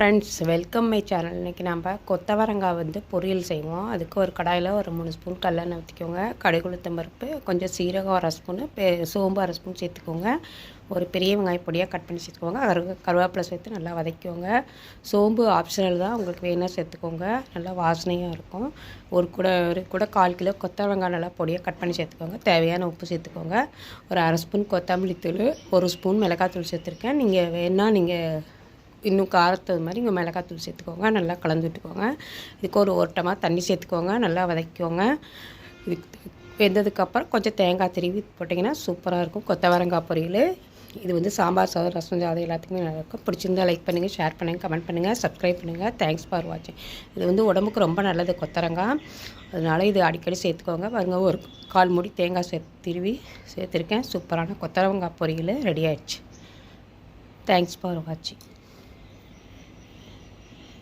Friends welcome my channel இன்றைக்கி நம்ம கொத்தவரங்காய் வந்து பொரியல் செய்வோம். அதுக்கு ஒரு கடாயில் ஒரு மூணு ஸ்பூன் கல்லெண்ணெய் ஊற்றிக்கோங்க கடுகுளுத்தம் பருப்பு கொஞ்சம் சீரகம் அரை ஸ்பூனு பெ சோம்பு அரை ஸ்பூன் சேர்த்துக்கோங்க. ஒரு பெரிய வெங்காய பொடியாக கட் பண்ணி சேர்த்துக்கோங்க. கரு கருவேப்பிலை சேர்த்து நல்லா வதக்கிக்கோங்க. சோம்பு ஆப்ஷனல் தான். உங்களுக்கு வேணால் சேர்த்துக்கோங்க. நல்லா வாசனையாக இருக்கும். ஒரு கூட ஒரு கூட கால் கிலோ கொத்தவரங்காய் நல்லா பொடியாக கட் பண்ணி சேர்த்துக்கோங்க. தேவையான உப்பு சேர்த்துக்கோங்க. ஒரு அரை ஸ்பூன் கொத்தமல்லி தூள் ஒரு ஸ்பூன் மிளகாத்தூள் சேர்த்துருக்கேன். நீங்கள் வேணால் நீங்கள் இன்னும் காரத்தது மாதிரி இங்கே மிளகாத்தூள் சேர்த்துக்கோங்க. நல்லா கலந்து விட்டுக்கோங்க இதுக்கு ஒரு ஓட்டமாக தண்ணி சேர்த்துக்கோங்க. நல்லா வதக்கிக்கோங்க. இதுக்கு வெந்ததுக்கப்புறம் கொஞ்சம் தேங்காய் திருவி போட்டிங்கன்னா சூப்பராக இருக்கும். கொத்தவரங்காய் பொரியல். இது வந்து சாம்பார் சாதம் ரசம் சாதம் எல்லாத்துக்குமே நல்லாயிருக்கும் பிடிச்சிருந்தா லைக் பண்ணுங்கள் ஷேர் பண்ணுங்கள் கமெண்ட் பண்ணுங்கள் சப்ஸ்கிரைப் பண்ணுங்கள் தேங்க்ஸ் ஃபார் வாட்சிங் இது வந்து உடம்புக்கு ரொம்ப நல்லது கொத்தரங்காய் அதனால் இது அடிக்கடி சேர்த்துக்கோங்க. பாருங்க ஒரு கால் மூடி தேங்காய் சேர்த்து திருவி சேர்த்துருக்கேன். சூப்பரான கொத்தரங்காய் பொரியல் ரெடி ஆயிடுச்சு. தேங்க்ஸ் ஃபார் வாட்சிங்